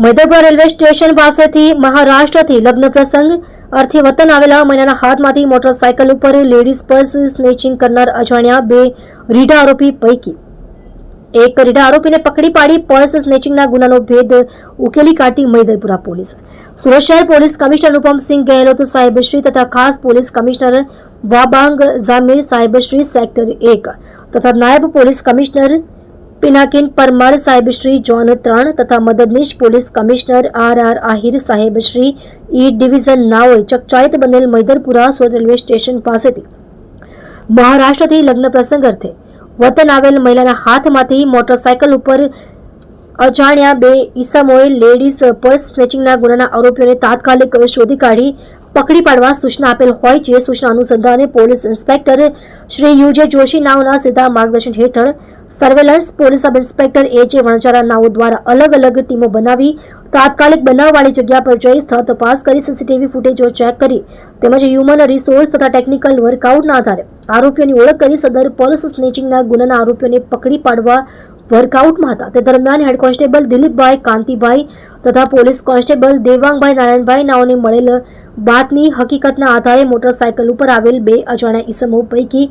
Maidarpura railway station પાસેથી મહારાષ્ટ્રથી લગ્ન પ્રસંગ, અર્થે વતન આવેલા મહિલાના હાથમાંથી મોટરસાયકલ ઉપર લેડીઝ પર્સ સ્નેચિંગ કરનાર અજાણ્યા બે રીઢા આરોપી પૈકી. એક રીઢા આરોપીને પકડી પાડી પર્સ સ્નેચિંગના ગુનાનો ભેદ ઉકેલી કાઢતી મૈદરપુરા પોલીસ. સુરત શહેર પોલીસ કમિશનર અનુપમસિંહ ગેહલોત સાહેબશ્રી તથા ખાસ પોલીસ કમિશનર વાબાંગ જામીર સાહેબશ્રી સેક્ટર એક તથા નાયબ પોલીસ કમિશનર પિનાકિન પરમાર સાહેબશ્રી જોન ત્રણ તથા મદદનીશ police commissioner R R Ahir સાહેબશ્રી E division નાઓએ ચકચાયત બનેલ મૈદરપુરા સુરત રેલવે સ્ટેશન પાસેથી મહારાષ્ટ્રથી લગ્ન પ્રસંગ અર્થે વતન આવેલ મહિલાના હાથમાંથી મોટરસાયકલ ઉપર અજાણ્યા બે ઈસમોએ લેડીઝ પર્સ સ્નેચિંગના ગુનાના આરોપીઓને તાત્કાલિક શોધી કાઢી પકડી પાડવા સૂચના આપેલ હોય છે. સૂચના અનુસંધાને police inspector Shri U J Joshi નાવના સીધા માર્ગદર્શન હેઠળ surveillance police sub inspector A J Vanjara નાઓ દ્વારા અલગ અલગ ટીમો બનાવી તાત્કાલિક બનાવવાળી જગ્યા પર જઈ સ્થળ તપાસ કરી. સીસીટીવી ફૂટેજો ચેક કરી. તેમજ હ્યુમન રિસોર્સ તથા ટેકનિકલ વર્કઆઉટના આધારે આરોપીઓની ઓળખ કરી સદર પર્સ સ્નેચિંગના ગુનાના આરોપીઓને પકડી પાડવા વર્કઆઉટમાં હતા. તે દરમિયાન હેડ કોન્સ્ટેબલ દિલીપભાઈ, કાંતિભાઈ તથા પોલીસ કોન્સ્ટેબલ દેવાંગભાઈ નારાયણભાઈ નાઓને મળેલ બાતમી હકીકતના આધારે મોટરસાયકલ ઉપર આવેલ બે અજાણ્યા ઈસમો પૈકી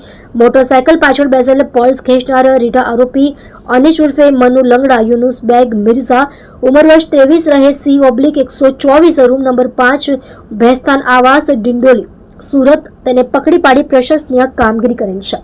મોટરસાયકલ પાછળ બેસેલ પર્સ ખેંચનાર રીઢા આરોપી અનિશ ઉર્ફે મનુ લંગડા, યુનુસ બેગ, મિર્ઝા ઉંમર વર્ષ ત્રેવીસ રહે, સી ઓબ્લિક એકસો ચોવીસ, રૂમ નંબર પાંચ, ભેસ્તાન આવાસ, ડિંડોલી. સુરત તેને પકડી પાડી પ્રશંસનીય કામગીરી કરેલ છે.